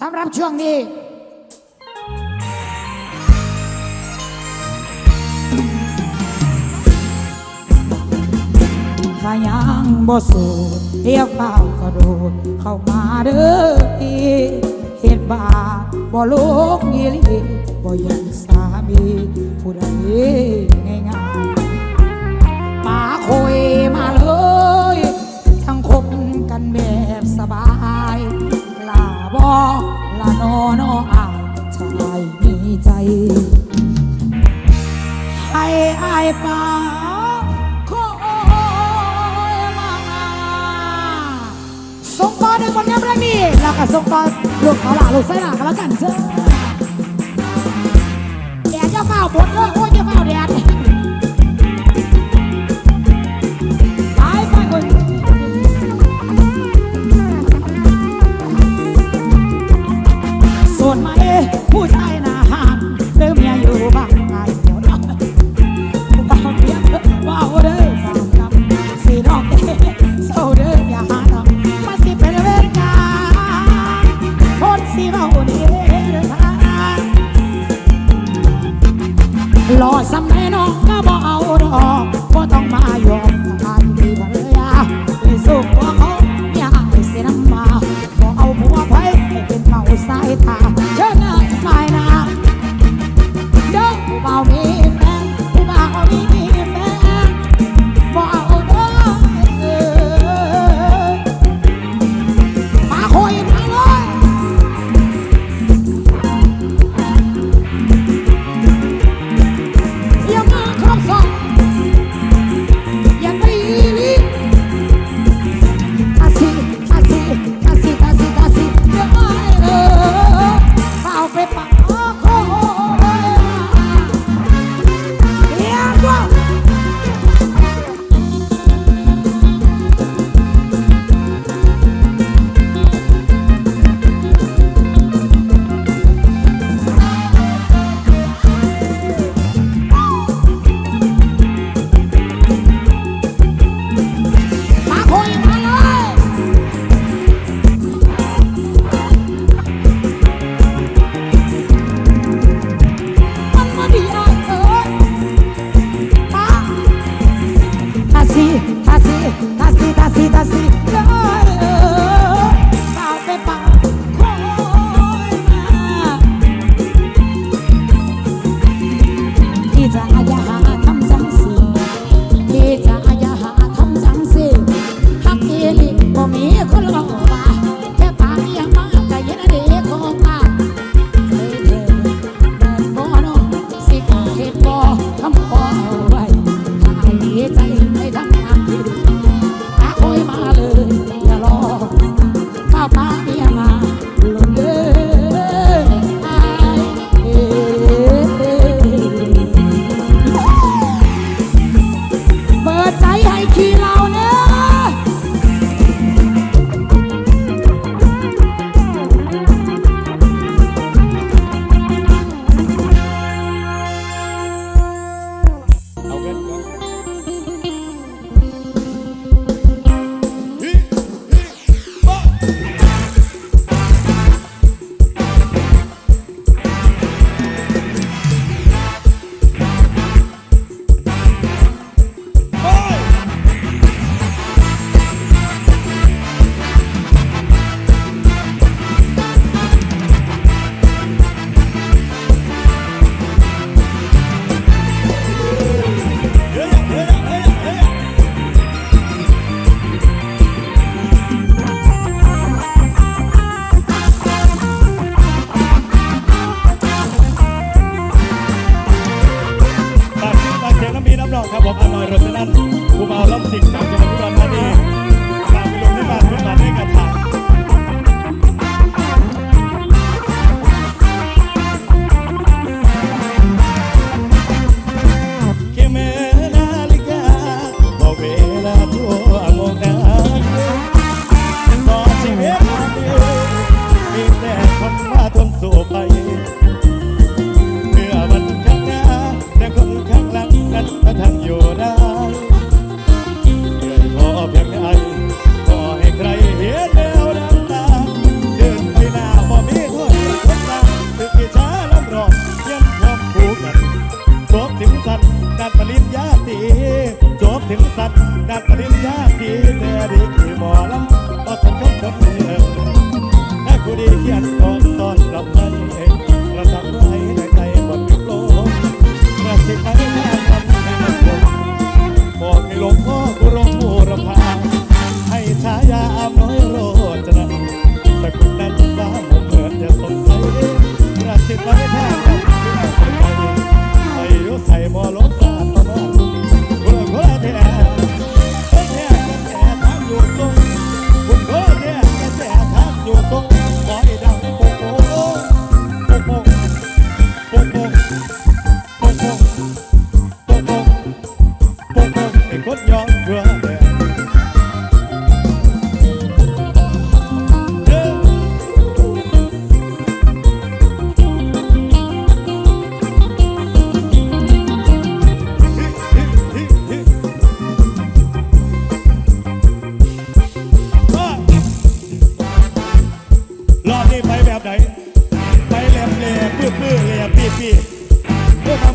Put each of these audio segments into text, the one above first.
สำหรับช่วงนี้ถ้ายังบ่สูดเรียกเฝ้ากระโดดเข้ามาเด้อพี่เหตุบาปบ่ลูกยีลีบ่อยังสามีผู้ใดง่ายๆมาคุยมาเลย ทั้งคบกันแบบสบาย ลานอนออายชายมีใจ ให้อายป่าคอยมาส่งต่อในคนงามเรื่องนี้แล้วก็ส่งต่อลูกสาวหลาลูกไส้หลากันแล้วกันเจ้าแดดจะเฝ้าบดเลยโอ้ยจะเฝ้าแดด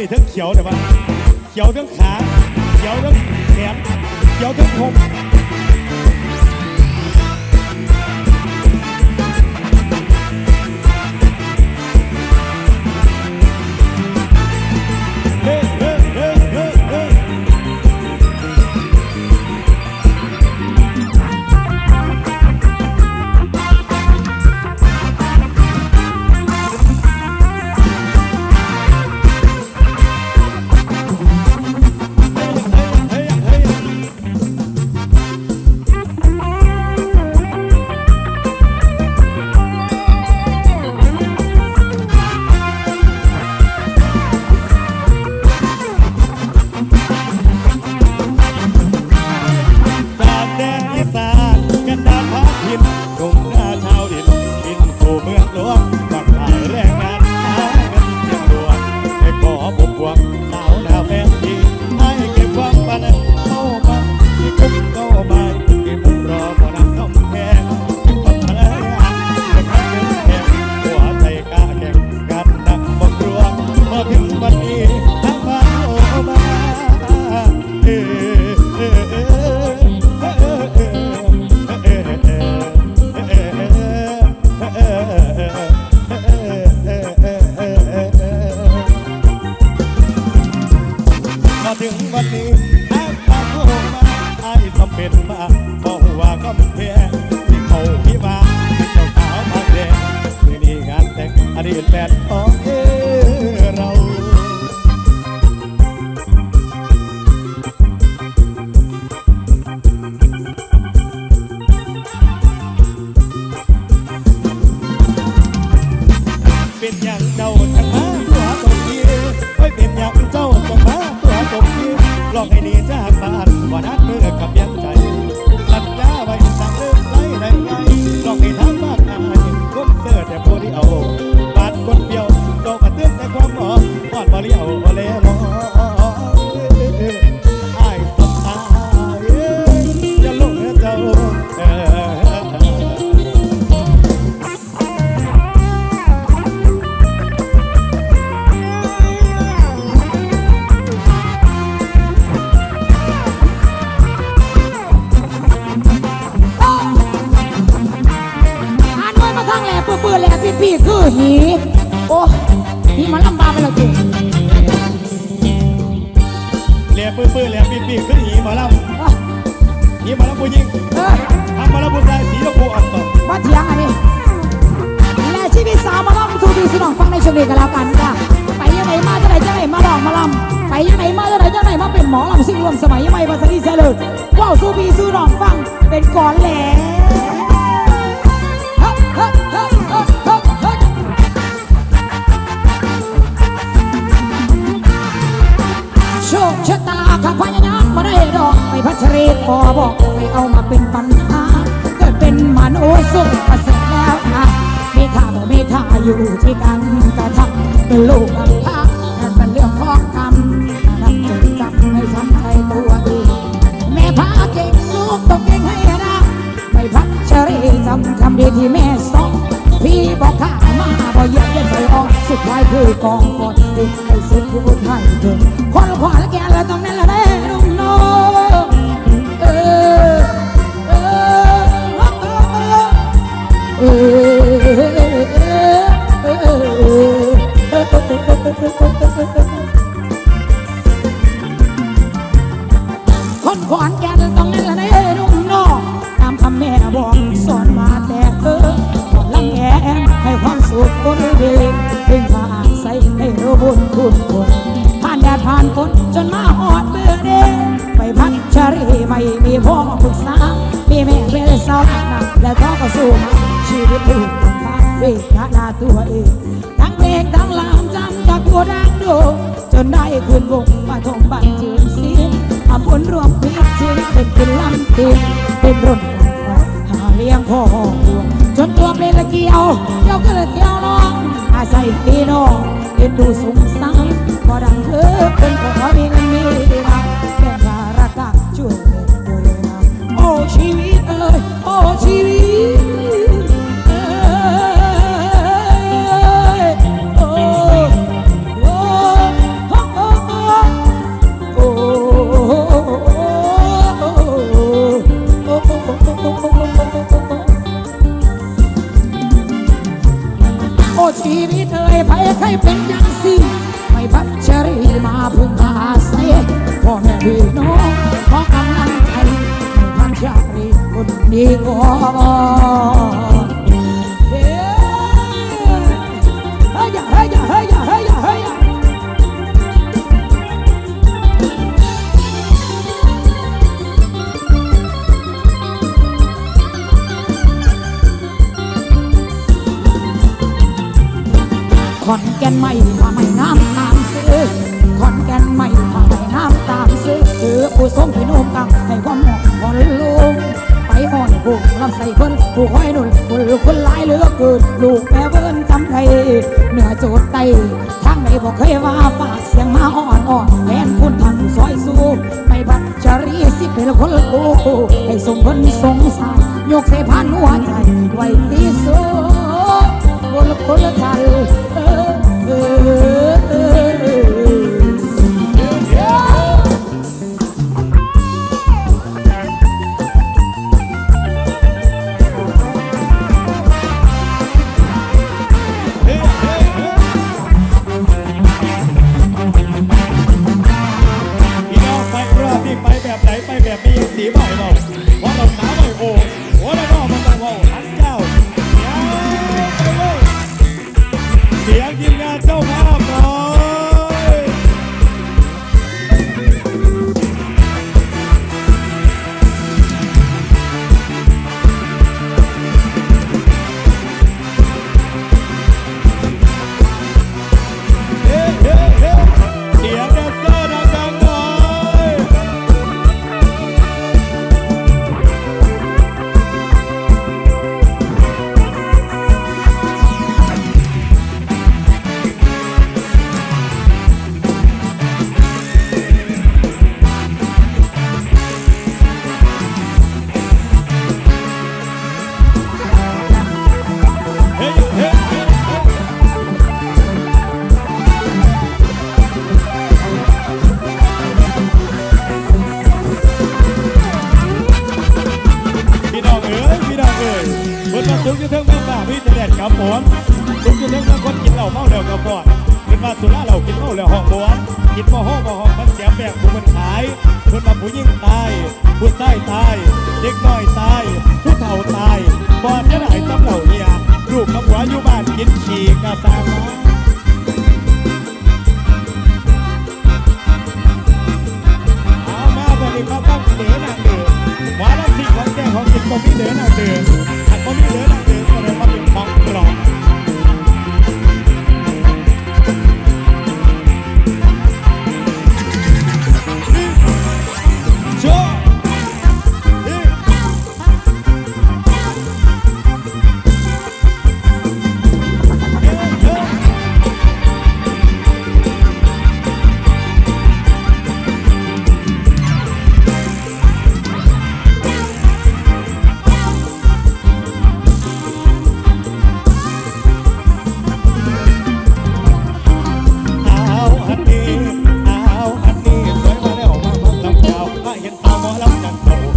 นี่ทั้งเขียวแต่ว่า เขียวทั้งขา เขียวทั้งแขน เขียวทั้งผม เป็นอย่างเจ้าจังมาตัวตกทีไว้เป็นอย่างเจ้าจังมาตัวตกทีหลอกให้หนีจ้า ข้างแหลปื้อปื้อแหลปีปีคือหีโอ้หีมันลำบากไปแล้วจีเหลี่ยปื้อปื้อเหลี่ยปีปีขึ้นหีหมาลำหีหมาลำผู้หญิงเออทำหมาลำผู้ชายสีชมพูอ่อนต่อมาเถียงอันนี้และชีวิตสาวมาล่ำทูดีสนองฟังในช่วงนี้กันแล้วกันค่ะไปยังไงมาจะไหนจะไหนมาลองมาลำไปยังไงมาจะไหนจะไหนมาเป็นหมอลำสิ่งรวมสมัยยังไงภาษาดีเสยเลยว้าวสู้บีสู้น้องฟังเป็นก่อนแหล่เชะตาข้าพยายามมาได้ดอกไม่พัชรีขอบอกไม่เอามาเป็นปัญหาเกิดเป็นมนุษย์สุขประเสริฐแล้วนะมีค่าบ่มีค่าอยู่ที่การกระทำเป็นลูกกำพร้านั่นเป็นเรื่องของกรรมนั่นจึงจำให้ทำใจตัวเองแม่พาเก่งลูกต้องเก่งให้ได้ไม่พัชรีจำคำดีที่แม่สอน สุดท้ายคือกองฝนที่ให้สุดพูดให้ถึงคนขวาและแกแล้วต้องนั่นละเด้นุ่มน้องเออเออเออคนขอนแก ขคนเดีเพ่งพาใส่ให้รู้บุญคุณคนผ่านแดดผ่านฝนจนมาหอดเบื่อเดไปพัดชรีไม่มีพ่อปรึกษามีแม่เป็นสาวหนักแล้วก็ก็สู้มาชีวิตถูกทำพาด้วยนาตัวเองทั้งเพลงทั้งลามจำจากตัวดังดูจนได้คืนวงมาทงบันจืนสีอาผลรวมพิจิตเป็นเป็นลำตินเป็นรุ่นหลังฟ้าหาเลี้ยงพ่อดวงจนตัวเป็นละเกียวเจ้าก็เลยเที่ยวน้อ พี่น้องเอ็นดูสงสาร ชีวิตเอยไปใครเป็นยังสิไม่พัชรีมาพึ่งอาใส่พ่อแม่พี่น้องขอกำลังใจให้พัชรีคนดีก็ เป็ลคนละโอ้หให้สมผลสงสารยกเสพานหัวใจไว้ที่สุดคนละคนละใจ sola love don't know.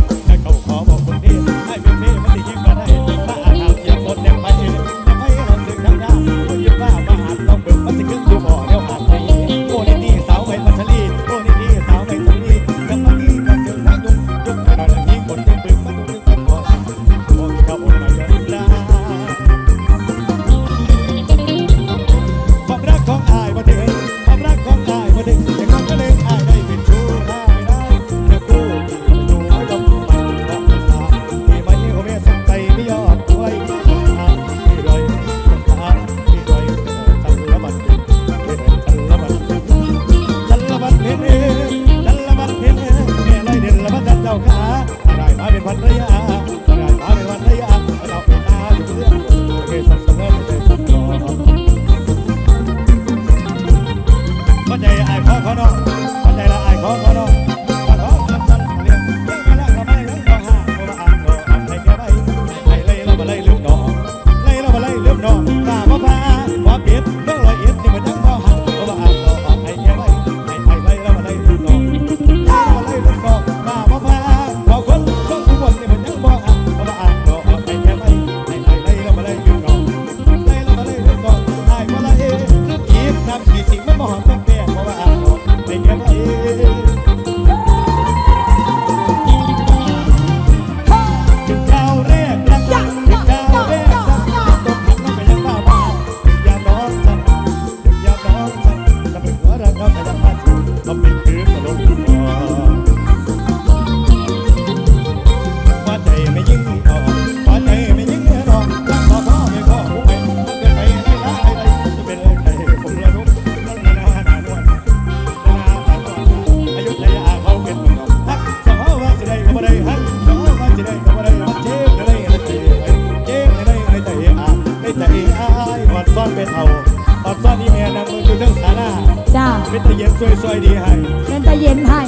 เป็นตะเย็นซวยๆดีให้เป็นตะเย็นให้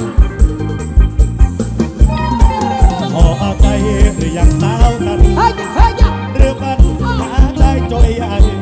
ขออาใจหรือยังสาวนั้นเฮ้เหรือมันหาได้จอยอะไร